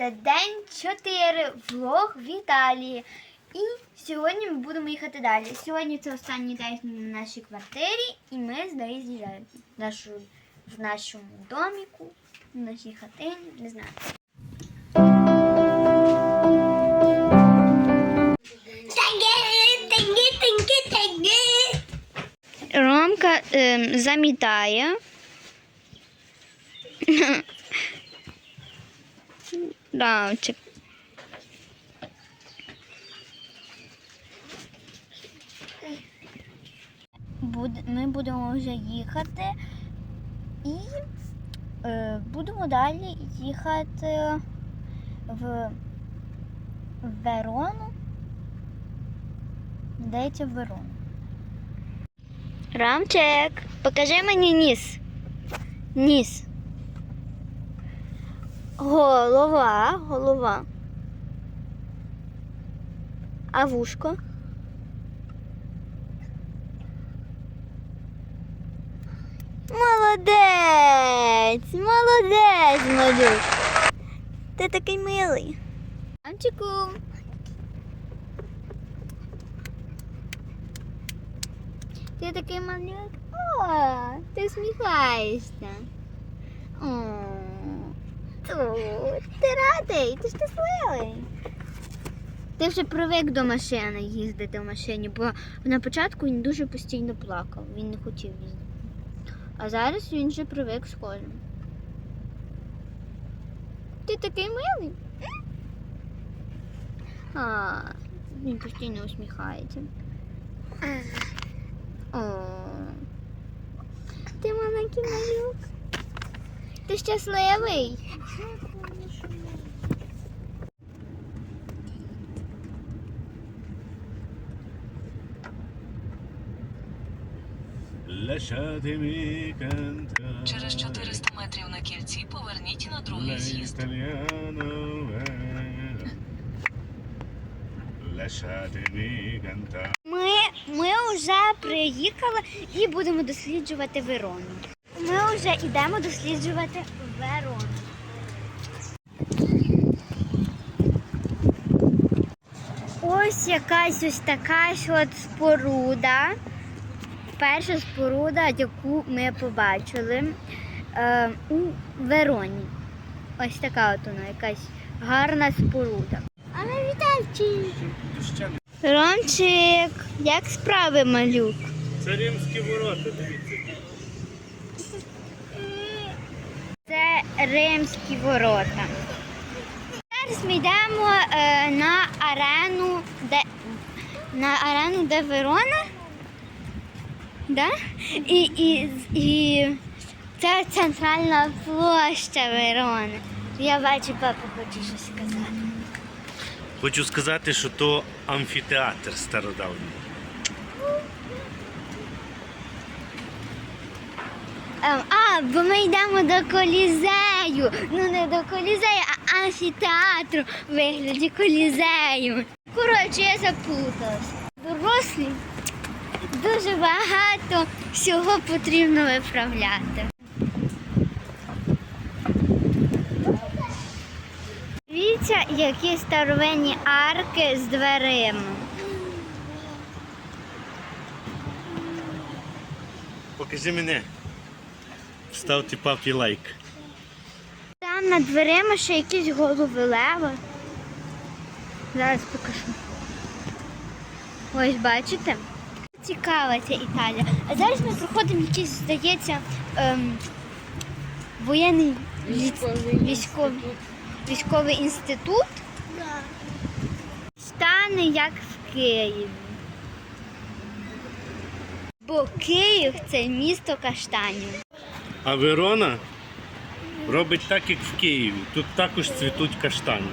Це день 4, влог в Італії. І сьогодні ми будемо їхати далі. Сьогодні це останній день на нашій квартирі, і ми з'їжджаємо в, нашу, в нашому доміку, в нашій хатині, не знаю. Ромка ем, замітає. Рамчик. Буд- Ми будемо вже їхати і е, будемо далі їхати в Верону. Здається, в Верону. Рамчик, покажи мені ніс. Ніс. Голова, голова. А вушко? Молодець! Молодець, малюк. Ти такий милий. Рамчику. Ти такий малюк. О, ти сміхаєшся. О, Тут. Ти радий, ти щасливий. Ти вже привик до машини їздити в машині, бо на початку він дуже постійно плакав, він не хотів їздити. А зараз він вже привик з кожним. Ти такий милий. А, він постійно усміхається. О, ти маленький малюк. Ти щасливий. Через 400 метрів на кільці поверніть на другий з'їзд. Ми, ми вже приїхали і будемо досліджувати Верону. Ми вже йдемо досліджувати Верону. Ось якась ось така ж от споруда. Перша споруда, яку ми побачили е, у Вероні. Ось така от вона, якась гарна споруда. Але Вітальчик! Ромчик, як справи, малюк? Це римські ворота, дивіться. Це римські ворота. Зараз ми йдемо е, на арену, де на арену, де Верона. Да? І, і, і це центральна площа Верони. Я бачу, папа хоче щось сказати. Хочу сказати, що то амфітеатр стародавній. А, бо ми йдемо до колізею. Ну не до колізею, а амфітеатру в вигляді колізею. Коротше, я заплуталась. Дорослі дуже багато всього потрібно виправляти. Дивіться, які старовинні арки з дверима. Покажи мене. Ставте папі лайк. Там над дверима ще якісь голови лева. Зараз покажу. Ось бачите? Цікава ця Італія. А зараз ми проходимо якийсь, здається, ем, воєнний військовий, військовий, військовий інститут. Стане як в Києві. Бо Київ це місто каштанів. А Верона робить так, як в Києві. Тут також цвітуть каштані.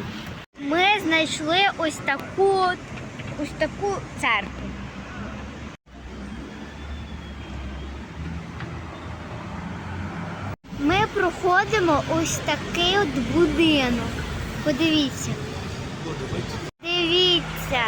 Ми знайшли ось таку, ось таку церкву. Ми проходимо ось такий от будинок. Подивіться. Дивіться.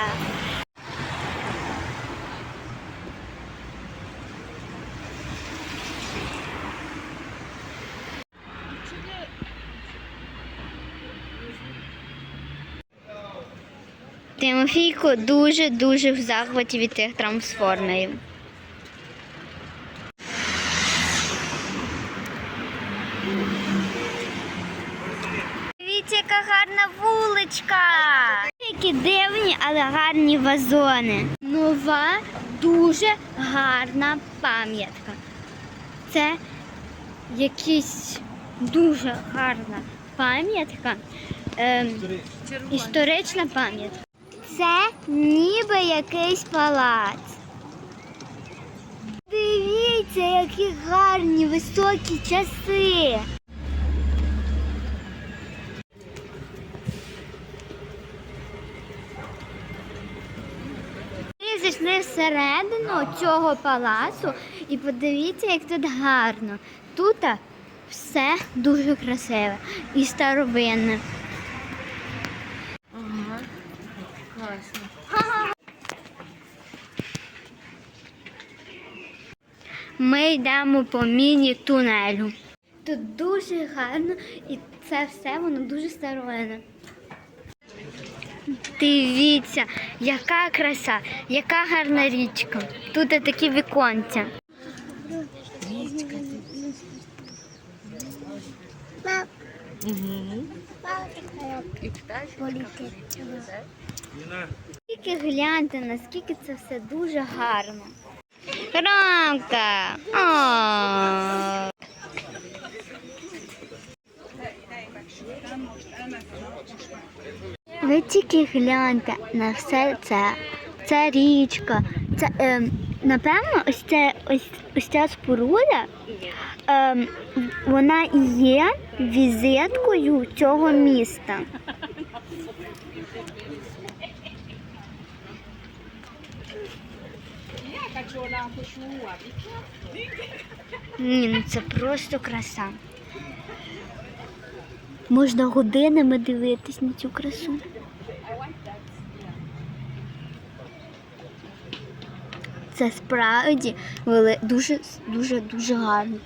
Тимофійко дуже-дуже в захваті від тих трансформерів. Дивіться, яка гарна вуличка. Які дивні, але гарні вазони. Нова, дуже гарна пам'ятка. Це якась дуже гарна пам'ятка. Ем, історична пам'ятка. Це ніби якийсь палац. Дивіться, які гарні високі часи. Ми зайшли всередину цього палацу і подивіться, як тут гарно. Тут все дуже красиве і старовинне. Ми йдемо по міні-тунелю. Тут дуже гарно і це все воно дуже старовинне. Дивіться, яка краса, яка гарна річка. Тут такі віконця. Угу. І. Тільки гляньте, наскільки це все дуже гарно. Ромка! О! Ви тільки гляньте на все це. Це річка. Це, ем, напевно, ось, це, ось, ось ця споруда, ем, вона є візиткою цього міста. Ні, ну це просто краса. Можна годинами дивитись на цю красу. Це справді дуже, дуже, дуже гарно.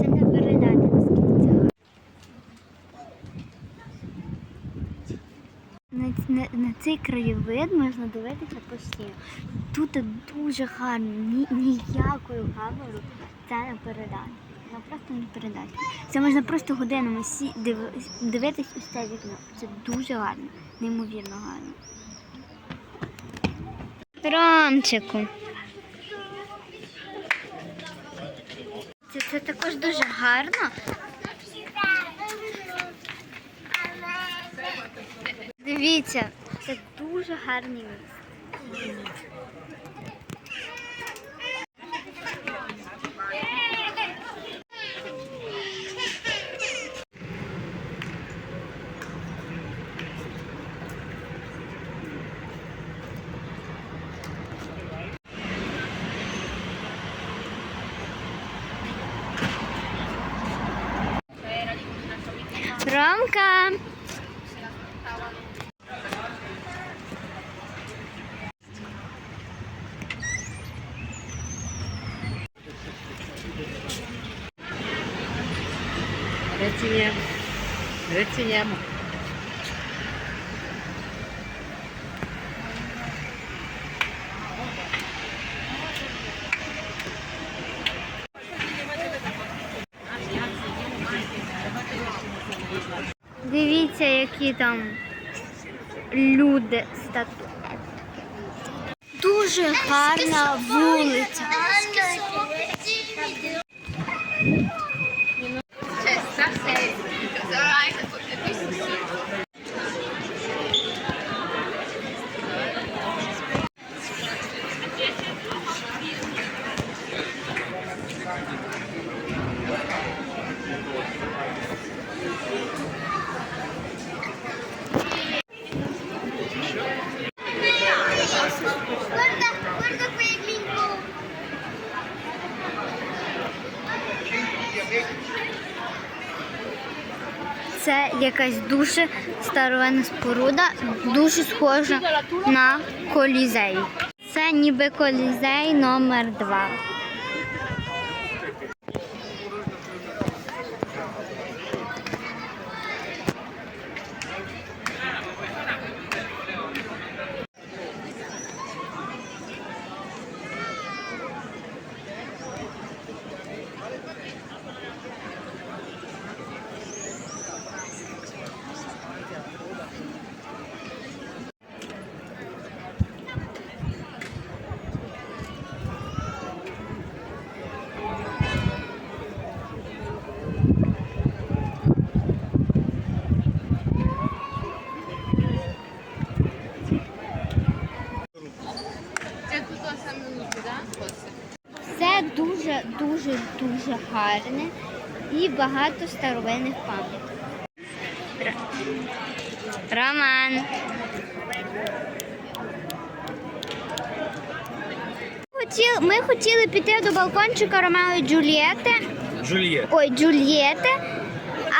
Це не передати наскільки це. На, на, на цей краєвид можна дивитися постійно. Тут дуже гарно, ні, ніякою камерою це не передати. Ну просто не передати. Це можна просто годинами дивитись ось це вікно. Це дуже гарно, неймовірно гарно. Ромчику. Це, це також дуже гарно. Дивіться, це дуже гарне місце. Ромка! Recieniamo. Recieniamo. Дивіться, які там люди статуї. Дуже гарна вулиця. Якась дуже старовинна споруда, дуже схожа на колізей. Це ніби колізей номер 2 Це тут саме лучше, так? Все дуже, дуже, гарне і багато старовинних пам'яток. Роман. Ми хотіли піти до балкончика Ромео і Джульєти. Джульєт. Ой, Джульєти.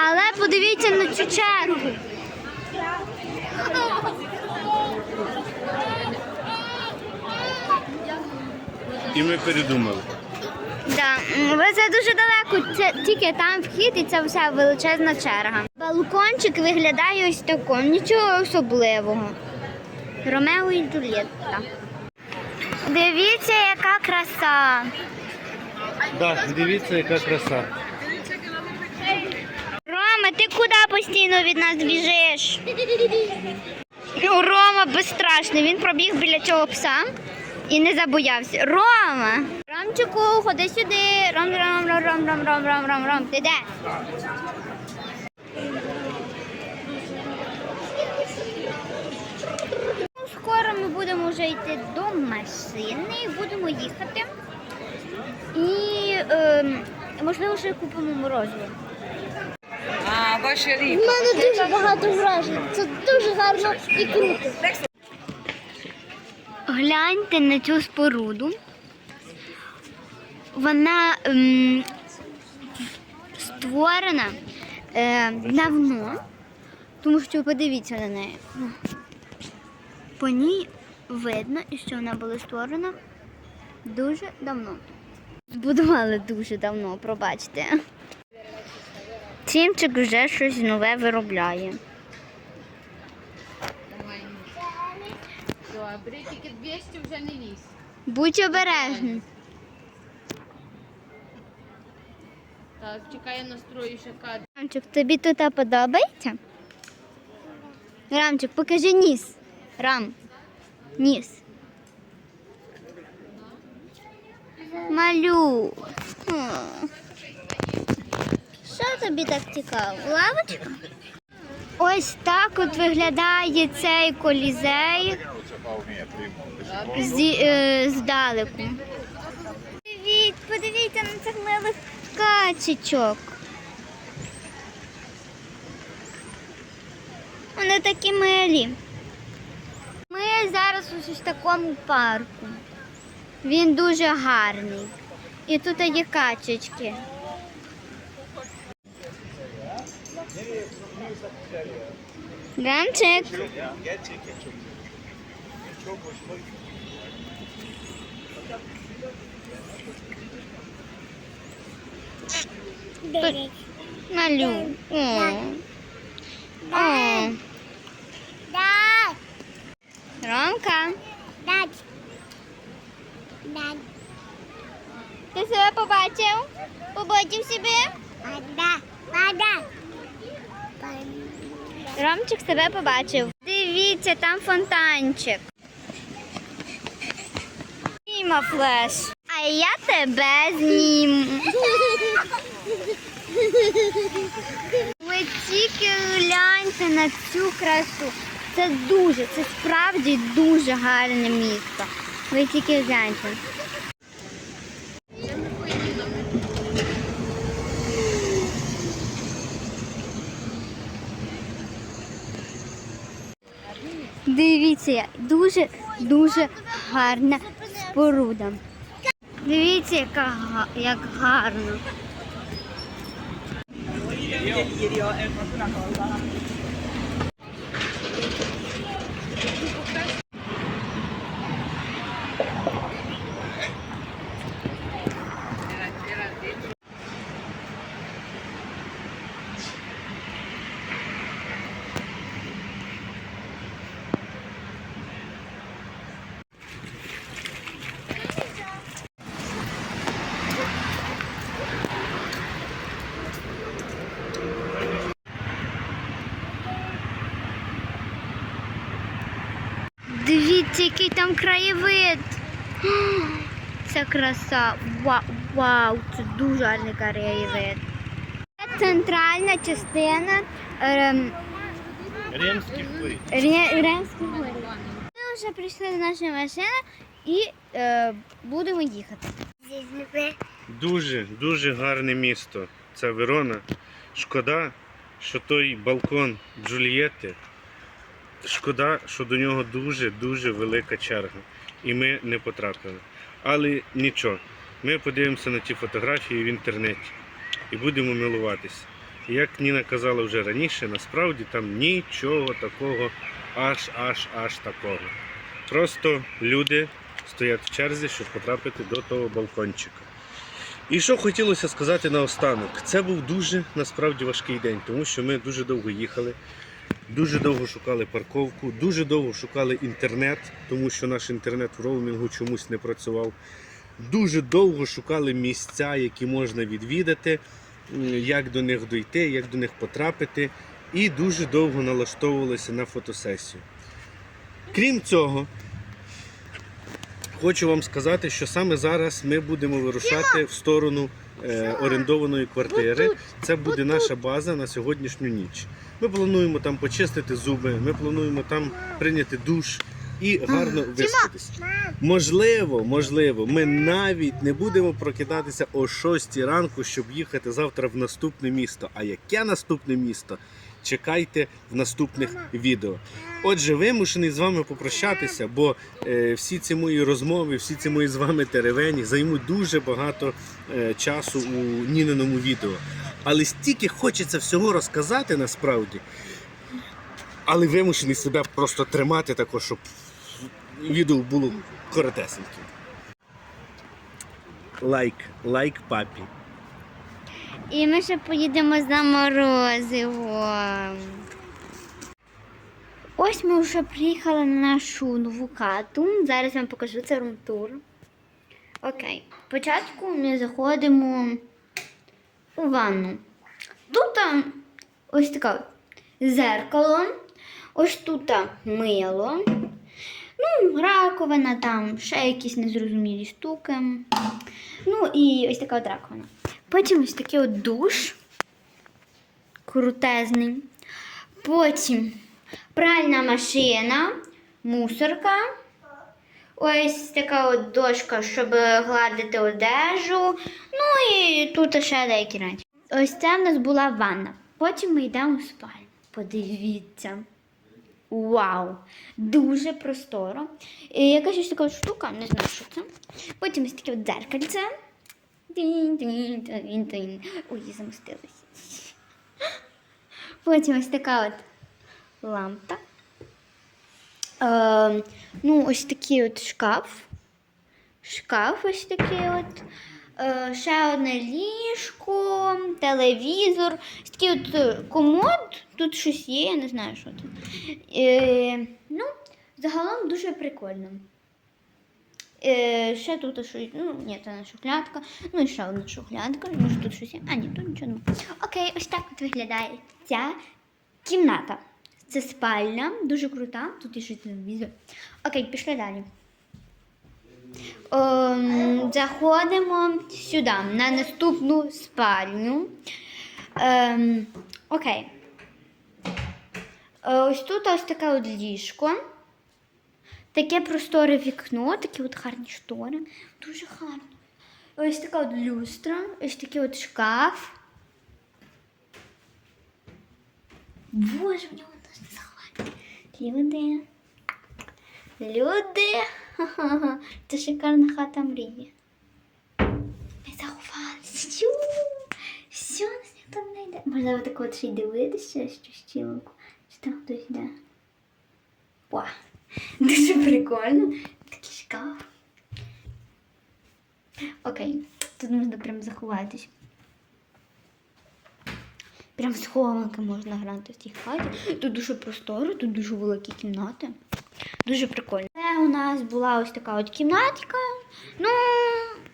Але подивіться на цю чергу. І ми передумали. Да, м, це дуже далеко. Це тільки там вхід і це вся величезна черга. Балкончик виглядає ось тако, нічого особливого. Ромео і Джульєтта. Дивіться, яка краса. Так, дивіться, яка краса. Рома, ти куди постійно від нас біжиш? Ну, Рома безстрашний. Він пробіг біля цього пса і не забоявся. Рома! Ромчику, ходи сюди. Ром, ром, ром, ром, ром, ром, ром, ром, ром. Ти де? Ну, Скоро ми будемо вже йти до машини будемо їхати. І ем, можливо ще купимо морозиво. А, ваші У мене дуже багато вражень. Це дуже гарно і круто. Гляньте на цю споруду. Вона ем, створена е, давно, тому що подивіться на неї. По ній видно, що вона була створена дуже давно. Збудували дуже давно, пробачте. Тімчик вже щось нове виробляє. Добре, тільки 200 вже не лізь. Будь обережний. Так, чекаю настрою ще кадр. Рамчик, тобі тут подобається? Рамчик, покажи ніс. Рам. Ніс. Малю. Що тобі так цікаво? Лавочка? Ось так от виглядає цей колізей зі, е, здалеку. Подивіться, подивіться на цих милих качечок. Вони такі милі. Ми зараз ось такому парку. Він дуже гарний. І тут є качечки. Рамчик. Малю. О. О. Ромка. Ти себе побачив? Побачив себе? Ромчик себе побачив. Дивіться, там фонтанчик. Зніма флеш. Я тебе зніму. Ви тільки гляньте на цю красу. Це дуже, це справді дуже гарне місто. Ви тільки гляньте. Дивіться, дуже дуже гарна споруда. Дивіться, яка як гарно. Подивіться, який там краєвид. Це краса. Вау, вау, це дуже гарний краєвид. Це центральна частина ем, Римських воріт. Ре- Римських воріт. Ми вже прийшли до нашої машини і е, будемо їхати. Дуже, дуже гарне місто. Це Верона. Шкода, що той балкон Джульєти. Шкода, що до нього дуже-дуже велика черга. І ми не потрапили. Але нічого. Ми подивимося на ті фотографії в інтернеті і будемо милуватися. Як Ніна казала вже раніше, насправді там нічого такого, аж аж аж такого. Просто люди стоять в черзі, щоб потрапити до того балкончика. І що хотілося сказати наостанок, це був дуже насправді важкий день, тому що ми дуже довго їхали, дуже довго шукали парковку, дуже довго шукали інтернет, тому що наш інтернет в роумінгу чомусь не працював. Дуже довго шукали місця, які можна відвідати, як до них дойти, як до них потрапити, і дуже довго налаштовувалися на фотосесію. Крім цього, Хочу вам сказати, що саме зараз ми будемо вирушати в сторону орендованої квартири. Це буде наша база на сьогоднішню ніч. Ми плануємо там почистити зуби, ми плануємо там прийняти душ і гарно виспатися. Можливо, можливо, ми навіть не будемо прокидатися о 6 ранку, щоб їхати завтра в наступне місто. А яке наступне місто? Чекайте в наступних відео. Отже, вимушений з вами попрощатися, бо е, всі ці мої розмови, всі ці мої з вами теревені займуть дуже багато е, часу у Ніниному відео. Але стільки хочеться всього розказати насправді. Але вимушений себе просто тримати також, щоб відео було коротесеньким. Лайк, лайк папі. І ми ще поїдемо за морозивом. Ось ми вже приїхали на нашу нову хату. Зараз вам покажу це румтур. Окей. Спочатку ми заходимо у ванну. Тут ось таке зеркало. Ось тут мило. Ну, раковина там, ще якісь незрозумілі штуки. Ну і ось така от раковина. Потім ось такий от душ. Крутезний. Потім пральна машина, мусорка. Ось така от дошка, щоб гладити одежу. Ну і тут ще деякі речі. Ось це в нас була ванна. Потім ми йдемо в спальню. Подивіться. Вау! Дуже просторо. І якась ось така штука, не знаю, що це. Потім ось таке от дзеркальце. Ой, замостилась. Потім ось така от лампа. Е, ну, ось такий от шкаф. Шкаф ось такий от. Е, ще одне ліжко, телевізор. Ось такий от е, комод. Тут щось є, я не знаю, що тут. Е, ну, загалом дуже прикольно. Е, ще тут щось, ну, ні, це не шухлядка. Ну і ще одна шухлядка. Може тут щось. А, ні, тут нічого немає. Окей, ось так от виглядає ця кімната. Це спальня, дуже крута. Тут є ще телевізор. Окей, пішли далі. Ем, заходимо сюди, на наступну спальню. Ем, окей. Е, Ось тут ось таке от ліжко. Таке просторе вікно, такі от гарні штори. Дуже гарно. Ось така от люстра, ось такий от шкаф. Боже, в нього не захват. Люди. Люди. Ха-ха-ха. Це шикарна хата мрії. Ми заховалися. Все, нас ніхто не йде. Можливо, так от ще й дивитися, що щілку. Чи там хтось йде. Вау. Дуже прикольно. Такий шкаф. Окей, тут можна прям заховатись. Прям схованки можна грати в цій хаті. Тут дуже просторо, тут дуже великі кімнати. Дуже прикольно. Це у нас була ось така от кімнатка. Ну,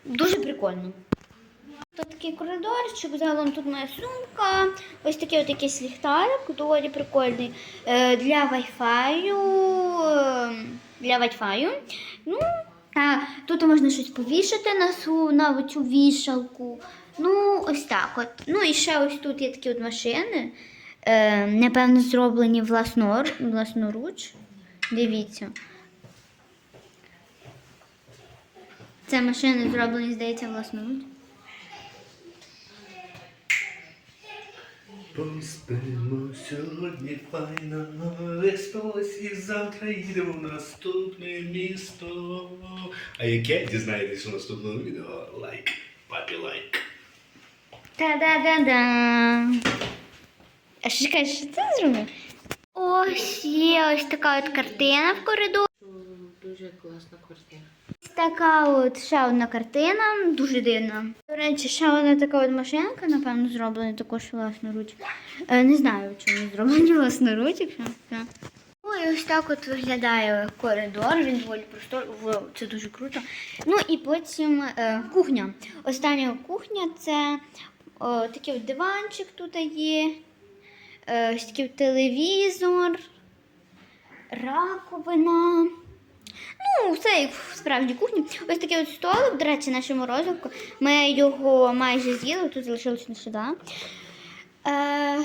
дуже прикольно. Тут такий коридорчик, загалом тут моя сумка. Ось такий от якийсь ліхтарик, доволі прикольний. Е, для Wi-Fi. Для Wi-Fi. Ну, а, тут можна щось повішати на, су, на цю вішалку. Ну, ось так от. Ну і ще ось тут є такі от машини. Е, напевно, зроблені власнор, власноруч. Дивіться. Це машини зроблені, здається, власноруч. Поспимо сьогодні файно, виспалось і завтра їдемо в наступне місто. А яке дізнаєтесь у наступному відео? Лайк, папі лайк. Та-да-да-да. А що чекай, що це зробив? Ось є ось така от картина в коридорі. Дуже класна квартира. Така от ще одна картина, дуже дивна. До речі, ще одна така от машинка, напевно, зроблена також власноруч. Е, не знаю, чому зроблені власноруч, якщо так. Ой, ось так от виглядає коридор, він доволі простор, це дуже круто. Ну і потім е, кухня. Остання кухня це о, такий от диванчик тут є, е, ось такий телевізор, раковина. Ну, це як в кухні. Ось такий от столик, до речі, наше морозивко. Ми його майже з'їли, тут залишилось нещодавно. Е,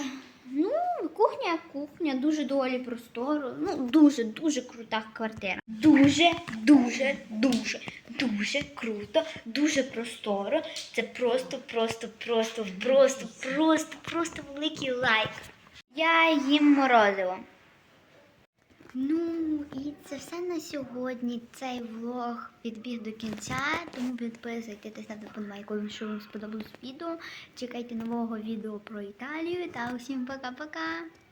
ну, кухня кухня, дуже доволі просторо. Ну, дуже, дуже крута квартира. Дуже, дуже, дуже, дуже круто, дуже просторо. Це просто, просто, просто, просто, просто, просто великий лайк. Я їм морозиво. Ну і це все на сьогодні. Цей влог підбіг до кінця, тому підписуйтесь, ставте подбайку, якщо вам сподобалось відео. Чекайте нового відео про Італію та усім пока-пока!